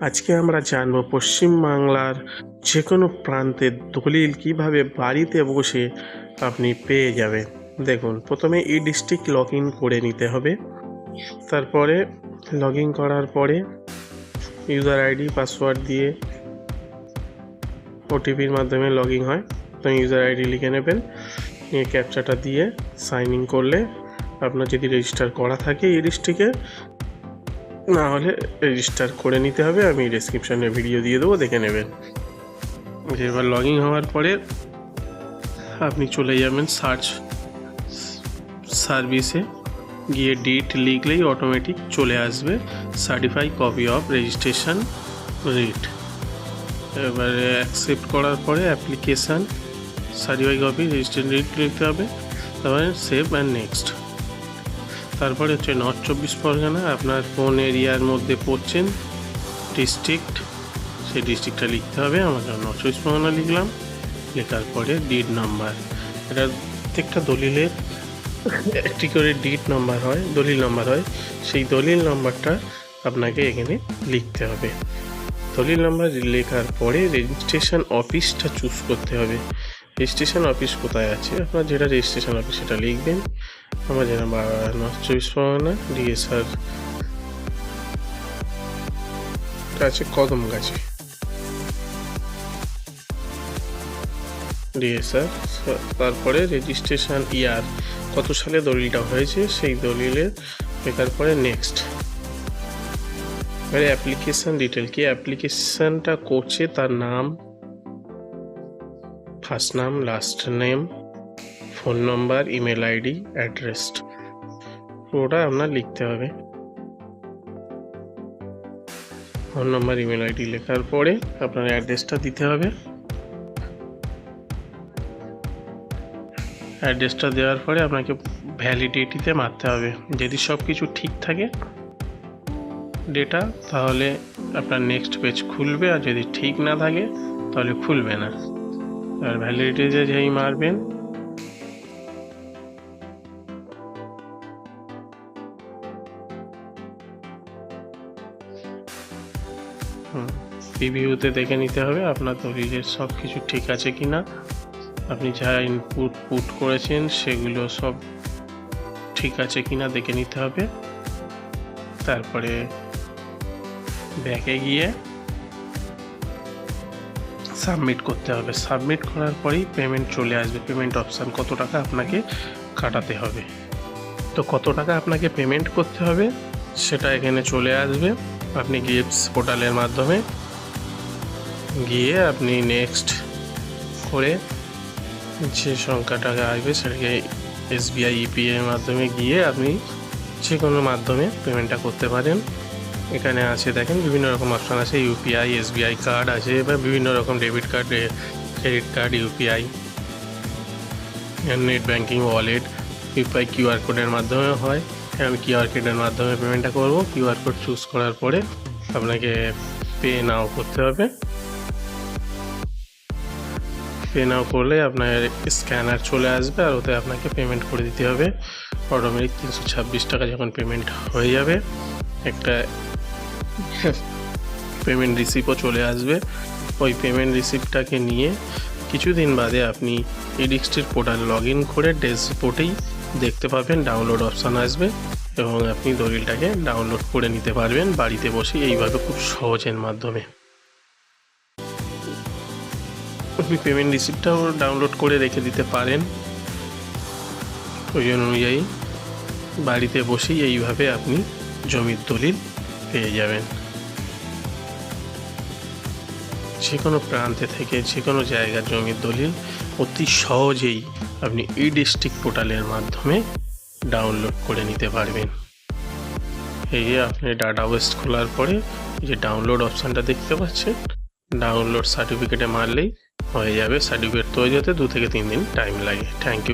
আজকে আমরা জানব পশ্চিমবাংলার যে কোনো প্রান্তের দলিল কীভাবে বাড়িতে বসে আপনি পেয়ে যাবেন। দেখুন, প্রথমে ই ডিস্ট্রিক্ট লগ ইন করে নিতে হবে। তারপরে লগ ইন করার পরে ইউজার আইডি, পাসওয়ার্ড দিয়ে ওটিপির মাধ্যমে লগ ইন হয়। তো ইউজার আইডি লিখে নেবেন, নিয়ে ক্যাপচাটা দিয়ে সাইন ইন করলে আপনার যদি রেজিস্টার করা থাকে এই ডিস্ট্রিক্টে না হলে রেজিস্টার করে নিতে হবে, আমি ডেসক্রিপশনে ভিডিও দিয়ে দেবো, দেখে নেবেন। এবার লগ ইন হওয়ার পরে আপনি চলে যাবেন সার্চ সার্ভিসে গিয়ে ডিট লিখলেই অটোমেটিক চলে আসবে certify copy of registration writ এবারে অ্যাকসেপ্ট করার পরে application certify copy registration writ লিখতে হবে, তারপরে সেভ অ্যান্ড নেক্সট তারপরে হচ্ছে নর্থ চব্বিশ পরগনা, আপনার কোন এরিয়ার মধ্যে পড়ছেন? ডিস্ট্রিক্ট সেই ডিস্ট্রিক্টটা লিখতে হবে, আমরা নর্থ চব্বিশ পরগনা লিখলাম, লেখার পরে ডিড নাম্বার এটা প্রত্যেকটা দলিলের একটি করে ডিড নাম্বার হয়, দলিল নাম্বার হয়, সেই দলিল নাম্বারটা আপনাকে এখানে লিখতে হবে। দলিল নাম্বার লেখার পরে রেজিস্ট্রেশন অফিসটা চুজ করতে হবে। রেজিস্ট্রেশন অফিস কোথায় আছে? আপনার যেটা রেজিস্ট্রেশন অফিস সেটা লিখবেন। আমার যেটা নর্থ চব্বিশ পরগনা ডিএসআর আছে কদম গাছে। ডিএসআর তারপরে রেজিস্ট্রেশন ইয়ার কত সালে দলিলটা হয়েছে সেই দলিলের লেখার নেক্সট এবারে অ্যাপ্লিকেশান ডিটেল কি? অ্যাপ্লিকেশানটা করছে তার নাম ফার্স্ট নাম last name phone number, email ID, address. পুরোটা আপনার লিখতে হবে। ফোন নম্বর, ইমেল আইডি লেখার পরে আপনার অ্যাড্রেসটা দিতে হবে। অ্যাড্রেসটা দেওয়ার পরে আপনাকে ভ্যালিডিটিতে মারতে হবে। যদি সব কিছু ঠিক থাকে ডেটা, তাহলে আপনার নেক্সট পেজ খুলবে, আর যদি ঠিক না থাকে, তাহলে খুলবে না। আর ভ্যালিডিটিতে যেই মারবেন রিভিউতে দেখে নিতে হবে আপনার দলিলের সব কিছু ঠিক আছে কি না আপনি যা ইনপুট পুট করেছেন সেগুলো সব ঠিক আছে কি না দেখে নিতে হবে। তারপরে ব্যাকে গিয়ে সাবমিট করতে হবে। সাবমিট করার পরেই পেমেন্ট চলে আসবে। পেমেন্ট অপশান কত টাকা আপনাকে কাটাতে হবে। তো কত টাকা আপনাকে পেমেন্ট করতে হবে সেটা এখানে চলে আসবে। আপনি গিফটস পোর্টালের মাধ্যমে গিয়ে আপনি নেক্সট করে যে সংখ্যা টাকা আসবে সেটাকে এসবিআই ইপিআই এর মাধ্যমে গিয়ে আপনি যে কোনো মাধ্যমে পেমেন্টটা করতে পারেন। এখানে আছে দেখেন, বিভিন্ন রকম অপশান আছে, ইউপিআই, এসবিআই কার্ড আছে বা বিভিন্ন রকম debit card credit card, UPI, net banking wallet, UPI, QR কোডের মাধ্যমে হয়। আমি কিউআর কোডের মাধ্যমে পেমেন্টটা করব। কিউআর কোড চুজ করার পরে আপনাকে পে নাও করতে হবে। পে নাও করলে আপনার স্ক্যানার চলে আসবে আর ওতে আপনাকে পেমেন্ট করে দিতে হবে। অটোমেটিক তিনশো ছাব্বিশ টাকা যখন পেমেন্ট হয়ে যাবে, একটা পেমেন্ট রিসিপ্টও চলে আসবে। ওই পেমেন্ট রিসিপ্টটাকে নিয়ে কিছুদিন বাদে আপনি এডিক্সটির পোর্টাল লগ ইন করে ড্যাশবোর্ডেই দেখতে পাবেন ডাউনলোড অপশান আসবে এবং আপনি দলিলটাকে ডাউনলোড করে নিতে পারবেন বাড়িতে বসে এইভাবে খুব সহজের মাধ্যমে। আপনি পেমেন্ট রিসিপ্টটাও ডাউনলোড করে রেখে দিতে পারেন। ওই অনুযায়ী বাড়িতে বসেই এইভাবে আপনি জমির দলিল পেয়ে যাবেন। যে কোনো প্রান্তে থেকে যে কোনো জায়গার জমির দলিল অতি সহজেই আপনি ই ডিস্ট্রিক্ট পোর্টালের মাধ্যমে ডাউনলোড করে নিতে পারবেন। এই যে আপনি ডাটা ওয়েস্ট খোলার পরে যে ডাউনলোড অপশানটা দেখতে পাচ্ছেন ডাউনলোড সার্টিফিকেটে মারলেই হয়ে যাবে। সার্টিফিকেট তৈরি হতে দু থেকে তিন দিন টাইম লাগে। Thank you